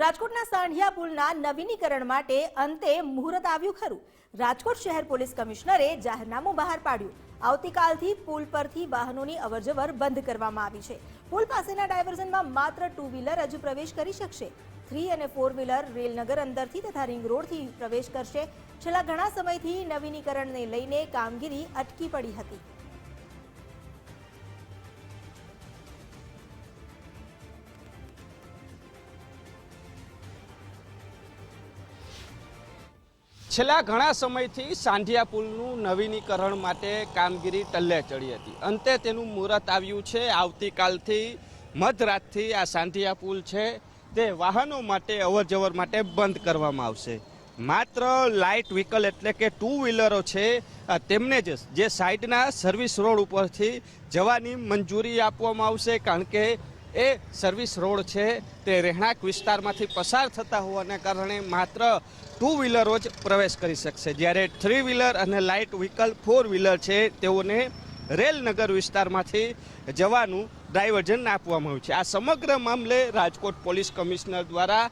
રાજકોટના સાંઢિયા પુલના નવીનીકરણ માટે અંતે મુહૂર્ત આવ્યું ખરું. રાજકોટ શહેર પોલીસ કમિશનરે જાહેરનામું બહાર પાડ્યું. આવતીકાલથી પુલ પરથી વાહનોની અવરજવર બંધ કરવામાં આવી છે. પુલ પાસેના ડાયવર્ઝનમાં માત્ર ટુ વ્હીલર જ પ્રવેશ કરી શકશે. થ્રી અને ફોર વ્હીલર રેલનગર અંદરથી તથા રિંગ રોડથી પ્રવેશ કરશે. છેલ્લા ઘણા સમયથી નવીનીકરણને લઈને કામગીરી અટકી પડી હતી. છેલ્લા ઘણા સમયથી સાંઢિયા પુલનું નવીનીકરણ માટે કામગીરી ટલ્લે ચડી હતી. અંતે તેનું મુહૂર્ત આવ્યું છે. આવતીકાલથી મધરાતથી આ સાંઢિયા પુલ છે તે વાહનો માટે, અવરજવર માટે બંધ કરવામાં આવશે. માત્ર લાઇટ વ્હીકલ એટલે કે ટુ વ્હીલરો છે તેમને જ જે સાઈડના સર્વિસ રોડ ઉપરથી જવાની મંજૂરી આપવામાં આવશે, કારણ કે એ સર્વિસ રોડ છે. તે રહેણાંક વિસ્તારમાંથી પસાર થતા હોવાને કારણે માત્ર ટુ વ્હીલરો જ પ્રવેશ કરી શકશે. જ્યારે થ્રી વ્હીલર અને લાઇટ વ્હીકલ ફોર વ્હીલર છે, તેઓને રેલનગર વિસ્તારમાંથી જવાનું ડાયવર્ઝન આપવામાં આવ્યું છે. આ સમગ્ર મામલે રાજકોટ પોલીસ કમિશનર દ્વારા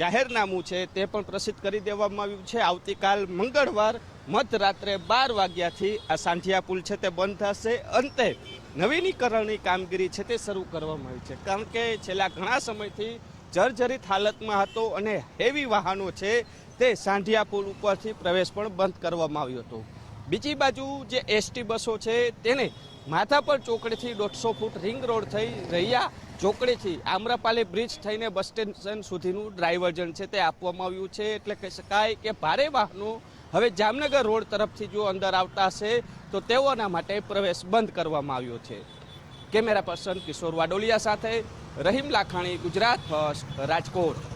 જાહેરનામું છે તે પણ પ્રસિદ્ધ કરી દેવામાં આવ્યું છે. આવતીકાલ મંગળવાર મધરાત્રે બાર વાગ્યાથી આ સાંઠિયા પુલ છે તે બંધ થશે. અંતે નવીનીકરણની કામગીરી છે તે શરૂ કરવામાં આવી છે. કારણ કે છેલ્લા ઘણા સમયથી જર્જરિત હાલતમાં હતો અને હેવી વાહનો છે તે સાંઠિયા પુલ ઉપરથી પ્રવેશ પણ બંધ કરવામાં આવ્યો હતો. બીજી બાજુ જે એસટી બસો છે તેને માધાપર ચોકડીથી દોઢસો ફૂટ રિંગ રોડ થઈ રહ્યા ચોકડીથી આમ્રપાલી બ્રિજ થઈને બસ સ્ટેશન સુધીનું ડ્રાઇવર્જન છે તે આપવામાં આવ્યું છે. એટલે કહી શકાય કે ભારે વાહનો હવે જામનગર રોડ તરફથી જો અંદર આવતા હશે, તો તેઓના માટે પ્રવેશ બંધ કરવામાં આવ્યો છે. કેમેરા પર્સન કિશોર વાડોલિયા સાથે રહીમ લાખાણી, ગુજરાત ફર્સ્ટ, રાજકોટ.